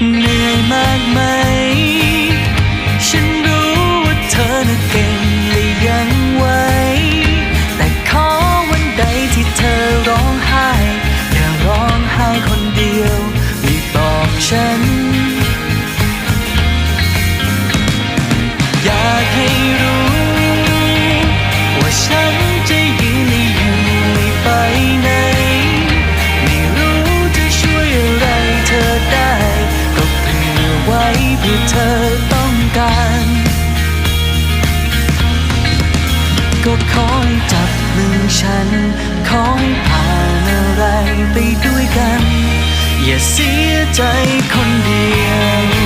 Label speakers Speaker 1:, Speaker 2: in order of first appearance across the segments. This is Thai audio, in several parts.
Speaker 1: Nee, maak mij. ที่เธอต้องการ ก็คอยจับมือฉัน คอยผ่านอะไรไปด้วยกัน อย่าเสียใจคนเดียว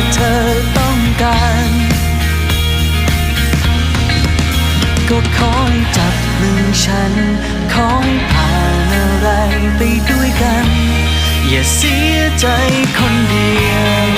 Speaker 1: ที่เธอต้องการ ก็คอยจับมือฉัน คอยผ่านอะไรไปด้วยกัน อย่าเสียใจคนเดียว